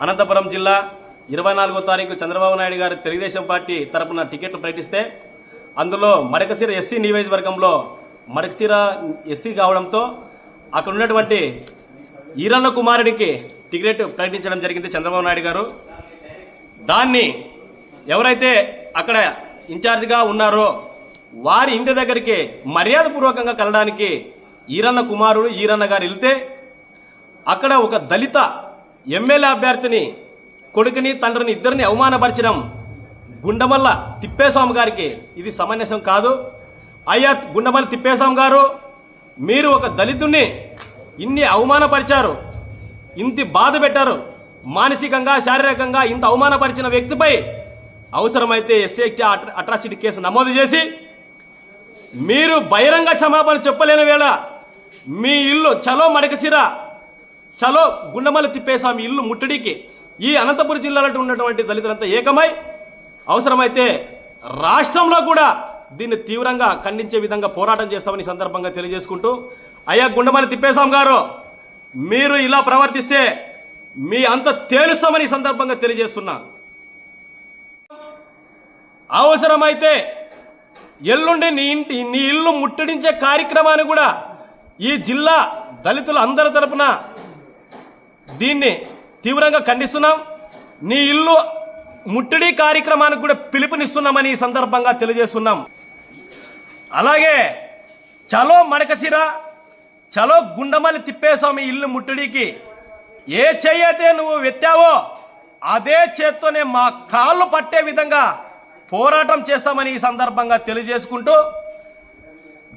అనంతపురం జిల్లా ఇరవై నాలుగో తారీఖు చంద్రబాబు నాయుడు గారు తెలుగుదేశం పార్టీ తరపున టికెట్లు ప్రకటిస్తే అందులో మడకసిర ఎస్సీ నియోజకవర్గంలో మడకసిర ఎస్సీ కావడంతో అక్కడ ఉన్నటువంటి ఈరన్న కుమారుడికి టికెట్ ప్రకటించడం జరిగింది చంద్రబాబు నాయుడు గారు. దాన్ని ఎవరైతే అక్కడ ఇన్ఛార్జిగా ఉన్నారో వారి ఇంటి దగ్గరికి మర్యాదపూర్వకంగా కలడానికి ఈరన్న కుమారుడు ఈరన్న గారు వెళ్తే అక్కడ ఒక దళిత ఎమ్మెల్యే అభ్యర్థిని కొడుకుని తండ్రిని ఇద్దరిని అవమానపరచడం గుండమల్ల తిప్పేస్వామి గారికి ఇది సమంజసం కాదు. అయ్యా గుండమల్ల తిప్పేస్వామి గారు మీరు ఒక దళితుణ్ణి ఇన్ని అవమానపరిచారు ఇంత బాధ పెట్టారు మానసికంగా శారీరకంగా ఇంత అవమానపరిచిన వ్యక్తిపై అవసరమైతే ఎస్సీ అట్రాసిటీ కేసు నమోదు చేసి మీరు బహిరంగ క్షమాపణ చెప్పలేని వేళ మీ ఇల్లు చలో మడకసిరా చలో గుండమల్లి తిప్పేసామి ఇల్లు ముట్టడికి. ఈ అనంతపురం జిల్లాలో ఉన్నటువంటి దళితులంతా ఏకమై అవసరమైతే రాష్ట్రంలో కూడా దీన్ని తీవ్రంగా ఖండించే విధంగా పోరాటం చేస్తామని సందర్భంగా తెలియజేసుకుంటూ అయ్యా గుండమల్లి తిప్పేశాం గారు మీరు ఇలా ప్రవర్తిస్తే మీ అంత తేలుస్తామని సందర్భంగా తెలియజేస్తున్నా. అవసరమైతే ఎల్లుండి నీ ఇంటి నీ ఇల్లు ముట్టడించే కార్యక్రమాన్ని కూడా ఈ జిల్లా దళితులు అందరి తరపున దీన్ని తీవ్రంగా ఖండిస్తున్నాం. నీ ఇల్లు ముట్టడి కార్యక్రమానికి కూడా పిలుపునిస్తున్నామని ఈ సందర్భంగా తెలియజేస్తున్నాం. అలాగే చలో మడకసిర చలో గుండమల్లి తిప్పేస్వామి ఇల్లు ముట్టడికి ఏ చెయ్యతే నువ్వు వెత్తావో అదే చేత్తోనే మా కాళ్ళు పట్టే విధంగా పోరాటం చేస్తామని ఈ సందర్భంగా తెలియజేసుకుంటూ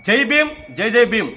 జై భీమ్ జై జై భీమ్.